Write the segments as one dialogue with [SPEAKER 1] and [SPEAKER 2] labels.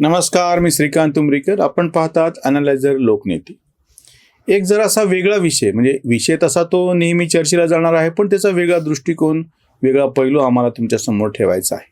[SPEAKER 1] नमस्कार मी श्रीकांत उमरीकर. आपण पाहतात अनालायझर लोकनेते. एक जरासा वेगळा विषय म्हणजे विषय तसा तो नेहमी चर्चेला जाणार आहे पण त्याचा वेगळा दृष्टिकोन वेगळा पैलू आम्हाला तुमच्यासमोर ठेवायचा आहे.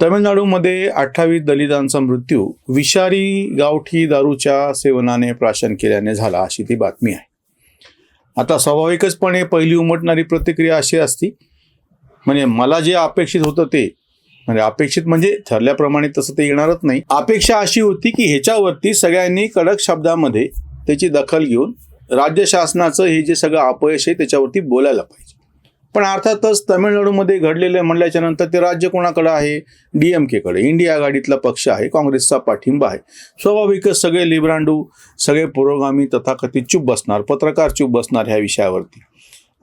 [SPEAKER 1] तमिळनाडूमध्ये अठ्ठावीस दलितांचा मृत्यू विषारी गावठी दारूच्या सेवनाने प्राशन केल्याने झाला अशी ती बातमी आहे. आता स्वाभाविकचपणे पहिली उमटणारी प्रतिक्रिया अशी असती म्हणजे मला जे अपेक्षित होतं ते म्हणजे अपेक्षित म्हणजे ठरल्याप्रमाणे तसं ते येणारच नाही. अपेक्षा अशी होती की ह्याच्यावरती सगळ्यांनी कडक शब्दामध्ये त्याची दखल घेऊन राज्य शासनाचं हे जे सगळं अपयश आहे त्याच्यावरती बोलायला पाहिजे. पण अर्थातच तामिळनाडूमध्ये घडलेलं म्हणल्याच्या नंतर ते राज्य कोणाकडे आहे? डी एम केकडे. इंडिया आघाडीतला पक्ष आहे काँग्रेसचा पाठिंबा आहे. स्वाभाविकच सगळे लिब्रांडू सगळे पुरोगामी तथाकथित चूप बसणार पत्रकार चूप बसणार ह्या विषयावरती.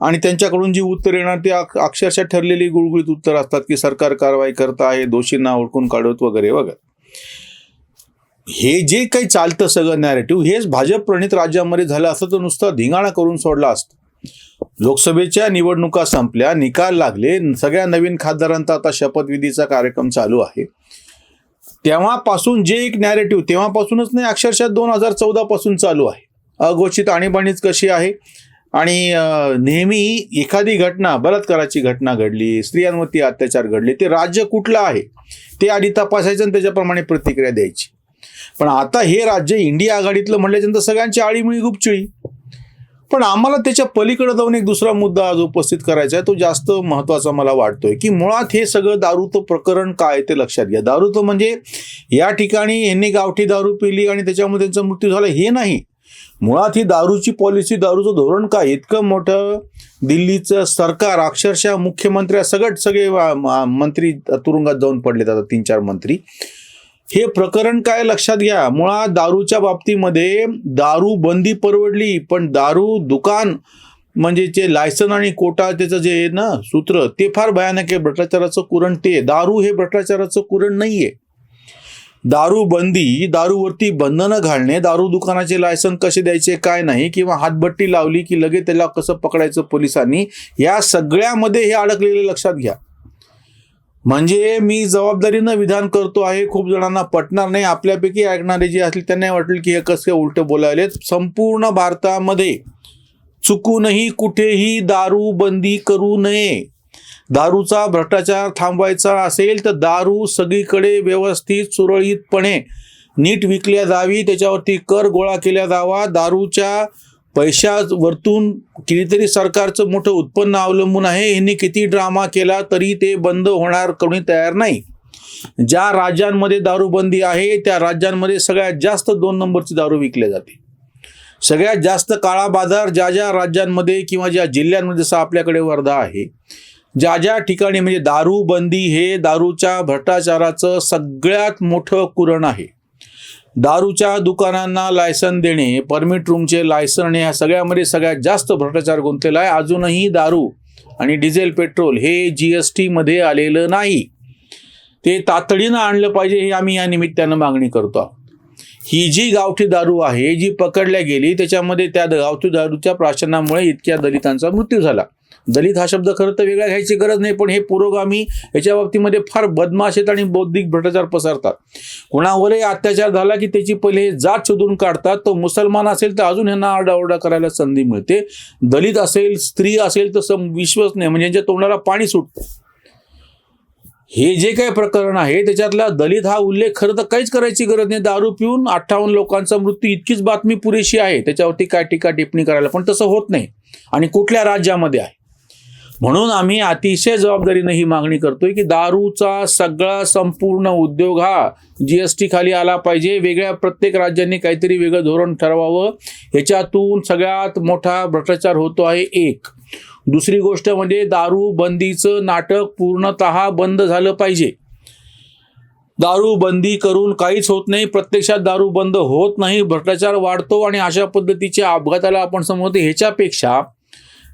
[SPEAKER 1] आणि त्यांच्याकडून जी उत्तर येणार ती अक्षरशः ठरलेली गुळगुळीत उत्तर असतात की सरकार कारवाई करत आहे दोषींना ओळखून काढत वगैरे वगैरे. हे जे काही चालतं सगळं नॅरेटिव्ह हेच भाजप प्रणित राज्यामध्ये झालं असतं तर नुसतं धिंगाणा करून सोडला असतं. लोकसभेच्या निवडणुका संपल्या निकाल लागले सगळ्या नवीन खासदारांचा आता शपथविधीचा कार्यक्रम चालू आहे. तेव्हापासून जे एक नॅरेटिव्ह तेव्हापासूनच नाही अक्षरशः दोन हजार चौदा पासून चालू आहे. अघोषित आणीबाणीच कशी आहे? आणि नेहमी एखादी घटना बलात्काराची घटना घडली स्त्रियांवरती अत्याचार घडले ते राज्य कुठलं आहे? ते आधी तपासायचं आणि त्याच्याप्रमाणे प्रतिक्रिया द्यायची. पण आता हे राज्य इंडिया आघाडीतलं म्हटल्याच्यानंतर सगळ्यांची आळीमुळी गुपचिळी. पण आम्हाला त्याच्या पलीकडे जाऊन एक दुसरा मुद्दा आज उपस्थित करायचा आहे तो जास्त महत्त्वाचा मला वाटतोय की मुळात हे सगळं दारूचं प्रकरण काय ते लक्षात घ्या. दारूचं म्हणजे या ठिकाणी यांनी गावठी दारू पिली आणि त्याच्यामुळे त्यांचा मृत्यू झाला हे नाही. मुळात ही दारूची पॉलिसी दारूचं धोरण काय? इतकं मोठं दिल्लीचं सरकार अक्षरशः मुख्यमंत्र्या सगळं सगळे मंत्री तुरुंगात जाऊन पडले जातात तीन चार मंत्री. हे प्रकरण काय लक्षात घ्या? मुळात दारूच्या बाबतीमध्ये दारू बंदी परवडली पण दारू दुकान म्हणजे जे लायसन आणि कोटा त्याचं जे आहे ना सूत्र ते फार भयानक आहे. भ्रष्टाचाराचं कुरण ते. दारू हे भ्रष्टाचाराचं कुरण नाहीये. दारू बंदी दारूवरती बंधनं घालणे दारू दुकानाचे लायसन कसे द्यायचे काय नाही किंवा हातभट्टी लावली की लगेच त्याला कसं पकडायचं पोलिसांनी या सगळ्यामध्ये हे अडकलेले लक्षात घ्या. म्हणजे मी जबाबदारीनं विधान करतो आहे खूप जणांना पटणार नाही आपल्यापैकी ऐकणारे जे असले त्यांना वाटेल की हे कसं उलट बोलायले संपूर्ण भारतामध्ये चुकूनही कुठेही दारू बंदी करू नये. दारूचा भ्रष्टाचार थांबवायचा असेल तर दारू सगळीकडे व्यवस्थित सुरळीतपणे नीट विकल्या जावी. त्याच्यावरती कर गोळा केल्या जावा. दारूच्या पैशावरतून कितीतरी सरकारचं मोठं उत्पन्न अवलंबून आहे. यांनी किती ड्रामा केला तरी ते बंद होणार कोणी तयार नाही. ज्या राज्यांमध्ये दारूबंदी आहे त्या राज्यांमध्ये सगळ्यात जास्त दोन नंबरची दारू विकल्या जाते. सगळ्यात जास्त काळा बाजार ज्या ज्या राज्यांमध्ये किंवा ज्या जिल्ह्यांमध्ये जसं आपल्याकडे वर्धा आहे. ज्या ज्या ठिकाणी म्हणजे दारूबंदी हे दारूच्या भ्रष्टाचाराचं सगळ्यात मोठं कुरण आहे. दारूच्या दुकानांना लायसन देणे परमिट रूमचे लायसन या ह्या सगळ्यामध्ये सगळ्यात जास्त भ्रष्टाचार गुंतलेला आहे. अजूनही दारू आणि डिझेल पेट्रोल हे जी एस टीमध्ये आलेलं नाही. ते तातडीनं आणलं पाहिजे हे आम्ही या निमित्तानं मागणी करतो आहोत. ही जी गावठी दारू आहे जी पकडल्या गेली त्याच्यामध्ये त्या गावठी दारूच्या प्राशनामुळे इतक्या दलितांचा मृत्यू झाला. दलित हा शब्द खरं तर वेगळा घ्यायची गरज नाही पण हे पुरोगामी याच्या बाबतीमध्ये फार बदमाश आहेत आणि बौद्धिक भ्रष्टाचार पसरतात. कुणावरही अत्याचार झाला की त्याची पहिले जात शोधून काढतात. तो मुसलमान असेल तर अजून ह्यांना आरडाओरडा करायला संधी मिळते. दलित असेल स्त्री असेल तर सम विश्वास नाही म्हणजे यांच्या तोंडाला पाणी सुटतं. हे जे काही प्रकरण आहे त्याच्यातला दलित हा उल्लेख खरं तर काहीच करायची गरज नाही. दारू पिऊन अठ्ठावन्न लोकांचा मृत्यू इतकीच बातमी पुरेशी आहे. त्याच्यावरती काय टीका टिप्पणी करायला पण तसं होत नाही. आणि कुठल्या राज्यामध्ये आहे? म्हणून आम्ही अतिशय जबाबदारीनं ही मागणी करतोय की दारूचा सगळा संपूर्ण उद्योग हा जी एस टी खाली आला पाहिजे. वेगळ्या प्रत्येक राज्यांनी काहीतरी वेगळं धोरण ठरवावं. ह्याच्यातून सगळ्यात मोठा भ्रष्टाचार होतो आहे एक. दुसरी गोष्ट म्हणजे दारू बंदीचं नाटक पूर्णतः बंद झालं पाहिजे. दारू बंदी करून काहीच होत नाही. प्रत्यक्षात दारू बंद होत नाही. भ्रष्टाचार वाढतो आणि अशा पद्धतीच्या अपघाताला आपण समजतो ह्याच्यापेक्षा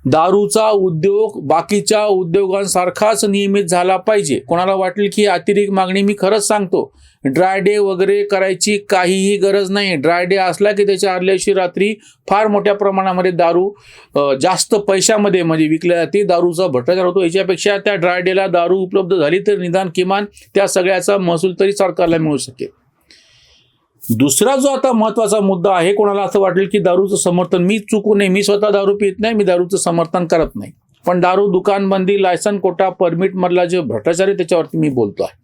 [SPEAKER 1] दारूचा उद्योग बाकीच्या उद्योगांसारखाच नियमित झाला पाहिजे. कोणाला वाटेल की अतिरिक्त मागणी मी खरंच सांगतो. ड्राय डे वगैरे करायची काहीही गरज नाही. ड्राय डे असला की त्याच्या आदल्या दिवशी रात्री फार मोठ्या प्रमाणामध्ये दारू जास्त पैशामध्ये म्हणजे विकल्या जाते. दारूचा भ्रष्टाचार होतो. याच्यापेक्षा त्या ड्राय डेला दारू उपलब्ध झाली तर निदान किमान त्या सगळ्याचा महसूल तरी सरकारला मिळू शकेल. दुसरा जो आता महत्त्वाचा मुद्दा आहे कोणाला असं वाटेल की दारूचं समर्थन मी चुकू नये मी स्वतः दारू पित नाही मी दारूचं समर्थन करत नाही. पण दारू दुकानबंदी लायसन कोटा परमिट मधला जे भ्रष्टाचार आहे त्याच्यावरती मी बोलतो आहे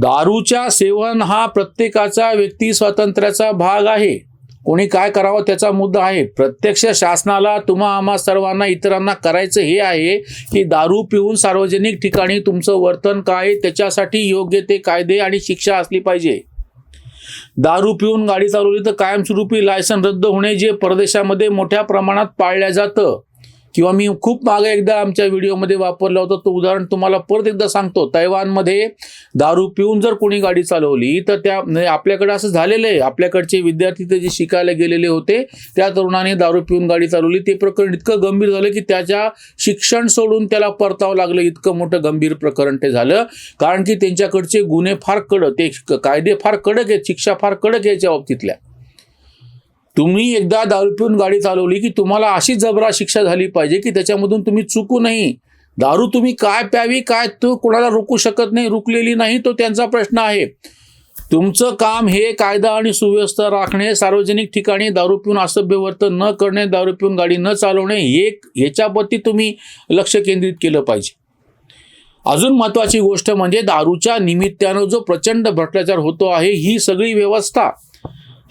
[SPEAKER 1] दारूच्या सेवन हा प्रत्येकाचा व्यक्ती स्वातंत्र्याचा भाग आहे. कोणी काय करावं त्याचा मुद्दा आहे. प्रत्यक्ष शासनाला तुम्हा आम्हा सर्वांना इतरांना करायचं हे आहे की दारू पिऊन सार्वजनिक ठिकाणी तुमचं वर्तन काय त्याच्यासाठी योग्य ते कायदे आणि शिक्षा असली पाहिजे. दारू पिऊन गाडी चालवली तर कायमस्वरूपी लायसन रद्द होणे जे परदेशामध्ये मोठ्या प्रमाणात पाळल्या जातं. किंवा मी खूप मागे एकदा आमच्या व्हिडिओमध्ये वापरला होतं तो उदाहरण तुम्हाला परत एकदा सांगतो. तैवानमध्ये दारू पिऊन जर कोणी गाडी चालवली तर त्या म्हणजे आपल्याकडे असं झालेलं आहे. आपल्याकडचे विद्यार्थी ते जे शिकायला गेलेले होते त्या तरुणाने दारू पिऊन गाडी चालवली. ते प्रकरण इतकं गंभीर झालं की त्याच्या शिक्षण सोडून त्याला परतावं लागलं. इतकं मोठं गंभीर प्रकरण ते झालं. कारण की त्यांच्याकडचे गुन्हे फार कडक ते कायदे फार कडक आहेत शिक्षा फार कडक याच्या बाबतीतल्या. तुम्ही एकदा दारू पिऊन गाडी चालवली की तुम्हाला अशी जबरा शिक्षा झाली पाहिजे की त्याच्यामधून तुम्ही चुकू नाही दारू तुम्ही काय प्यावी काय तो कोणाला रोखू शकत नाही रुकलेली नाही तो त्यांचा प्रश्न आहे. तुमचं काम हे कायदा आणि सुव्यवस्था राखणे सार्वजनिक ठिकाणी दारू पिऊन असभ्य वर्तन न करणे दारू पिऊन गाडी न चालवणे हे ह्याच्यावरती तुम्ही लक्ष केंद्रित केलं पाहिजे. अजून महत्त्वाची गोष्ट म्हणजे दारूच्या निमित्तानं जो प्रचंड भ्रष्टाचार होतो आहे ही सगळी व्यवस्था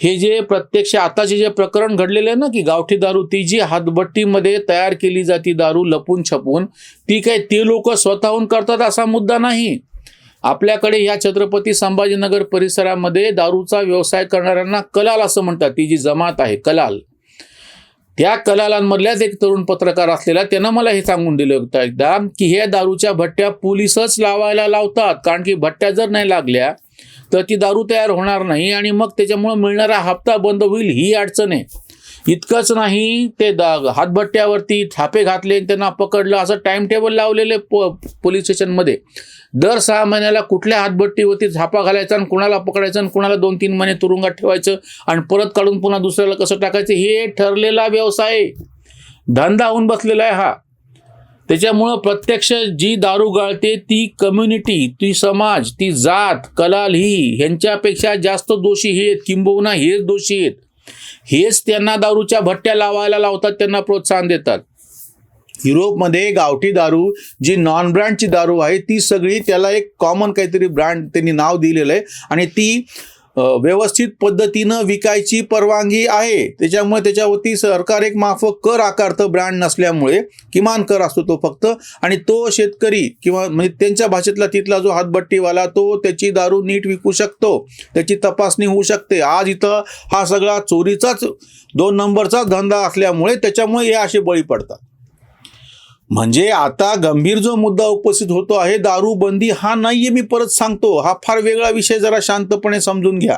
[SPEAKER 1] हे जे प्रत्यक्ष आताचे जे प्रकरण घडलेले आहे ना की गावठी दारू ती जी हातभट्टीमध्ये तयार केली जाती दारू लपून छपून ती काय ते लोक स्वतःहून करतात असा मुद्दा नाही. आपल्याकडे या छत्रपती संभाजीनगर परिसरामध्ये दारूचा व्यवसाय करणाऱ्यांना कलाल असं म्हणतात ती जी जमात आहे कलाल. त्या कलालांमधल्याच एक तरुण पत्रकार असलेला त्यानं मला हे सांगून दिलं होतं एकदा की हे दारूच्या भट्ट्या पोलिसच लावायला लावतात कारण की भट्ट्या जर नाही लागल्या तर ती दारू तयार होणार नाही आणि मग त्याच्यामुळे मिळणारा हप्ता बंद होईल ही अडचण आहे. इतकंच नाही ते दा हातभट्ट्यावरती छापे घातले त्यांना पकडलं असं टाइम टेबल लावलेले पो पोलीस स्टेशनमध्ये दर सहा महिन्याला कुठल्या हातभट्टीवरती झापा घालायचा आणि कुणाला पकडायचं आणि कुणाला दोन तीन महिने तुरुंगात ठेवायचं आणि परत काढून पुन्हा दुसऱ्याला कसं टाकायचं हे ठरलेला व्यवसाय धंदा होऊन बसलेला आहे हा. त्याच्यामुळं प्रत्यक्ष जी दारू गाळते ती कम्युनिटी ती समाज ती जात कलाल ही ह्यांच्यापेक्षा जास्त दोषी हे किंबहुना हेच दोषी आहेत. हेच त्यांना दारूच्या भट्ट्या लावायला लावतात त्यांना प्रोत्साहन देतात. युरोपमध्ये गावठी दारू जी नॉन ब्रँडची दारू आहे ती सगळी त्याला एक कॉमन काहीतरी ब्रँड त्यांनी नाव दिलेलं आहे. आणि ती व्यवस्थित पद्धतीनं विकायची परवानगी आहे. त्याच्यामुळे त्याच्यावरती सरकार एक माफक कर आकारतं ब्रँड नसल्यामुळे. किमान कर असतो तो फक्त. आणि तो शेतकरी किंवा म्हणजे त्यांच्या भाषेतला तिथला जो हातभट्टीवाला तो त्याची दारू नीट विकू शकतो. त्याची तपासणी होऊ शकते. आज इथं हा सगळा चोरीचाच दोन नंबरचा धंदा असल्यामुळे त्याच्यामुळे हे असे बळी पडतात. म्हणजे आता गंभीर जो मुद्दा उपस्थित होतो आहे दारू बंदी हा नाहीये मी परत सांगतो. हा फार वेगळा विषय जरा शांतपणे समजून घ्या.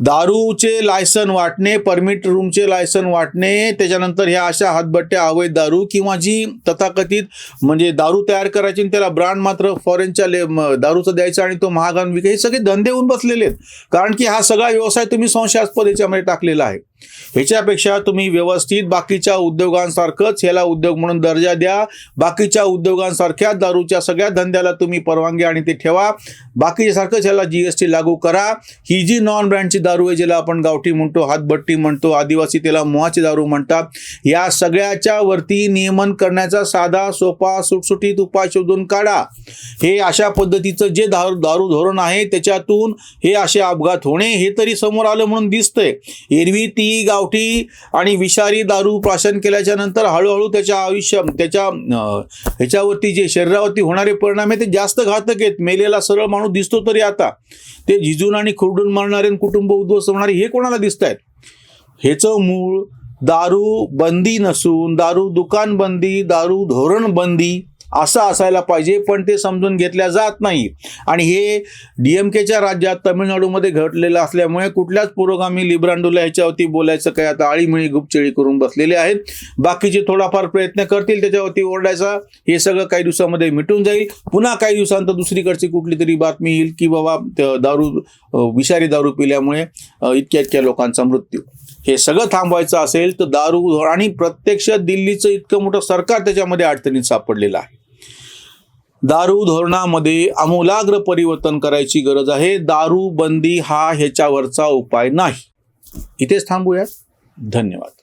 [SPEAKER 1] दारूचे लायसन वाटणे परमिट रूमचे लायसन वाटणे त्याच्यानंतर ह्या अशा हातभट्ट्या अवैध दारू किंवा जी तथाकथित म्हणजे दारू तयार करायची आणि त्याला ब्रँड मात्र फॉरेनच्या ले दारूचा दारूचं आणि तो महागान विकाय हे सगळे धंदे होऊन बसलेले आहेत. कारण की हा सगळा व्यवसाय तुम्ही संशयास्पद याच्यामध्ये टाकलेला आहे. ह्याच्यापेक्षा तुम्ही व्यवस्थित बाकीच्या उद्योगांसारखंच ह्याला उद्योग म्हणून दर्जा द्या. बाकीच्या उद्योगांसारख्या दारूच्या सगळ्या धंद्याला तुम्ही परवानगी आणि ते ठेवा. बाकीच्यासारखंच ह्याला जी एस टी लागू करा. ही जी नॉन ब्रँडची दारू आहे ज्याला आपण गावठी म्हणतो हातभट्टी म्हणतो आदिवासी त्याला मोहाची दारू म्हणतात या सगळ्याच्या वरती नियमन करण्याचा साधा सोपा सुटसुटीत उपाय शोधून काढा. हे अशा पद्धतीचं जे दारू दारू धोरण आहे त्याच्यातून हे असे अपघात होणे हे तरी समोर आलं म्हणून दिसतंय. एरवी ती गावठी आणि विषारी दारू प्राशन केल्याच्यानंतर हळूहळू त्याच्या आयुष्य त्याच्या ह्याच्यावरती जे शरीरावरती होणारे परिणाम आहे ते जास्त घातक आहेत. मेलेला सरळ माणूस दिसतो तरी आता. ते झिजून आणि खुरडून मरणारे आणि कुटुंब उद्ध्वस्त होणारे हे कोणाला दिसत आहेत? ह्याचं मूळ दारू बंदी नसून दारू दुकान बंदी दारू धोरण बंदी असं असायला पाहिजे पण ते समजून घेतल्या जात नाही. आणि हे डी एम केच्या राज्यात तमिळनाडूमध्ये घडलेलं असल्यामुळे कुठल्याच पुरोगामी लिब्रांडोला ह्याच्यावरती बोलायचं काय आता आळीमिळी गुपचेळी करून बसलेले आहेत. बाकीचे थोडाफार प्रयत्न करतील त्याच्यावरती ओरडायचा हे सगळं काही दिवसामध्ये मिटून जाईल. पुन्हा काही दिवसांतर दुसरीकडची कुठली तरी बातमी येईल की बाबा दारू विषारी दारू पिल्यामुळे इतक्या इतक्या लोकांचा मृत्यू. हे सगळं थांबवायचं असेल तर दारू आणि प्रत्यक्ष दिल्लीचं इतकं मोठं सरकार त्याच्यामध्ये अडचणीत सापडलेलं आहे. दारू धोरणामध्ये आमूलाग्र परिवर्तन करायची गरज आहे. दारू बंदी हा ह्याच्यावरचा उपाय नाही. इथेच थांबूयात. धन्यवाद.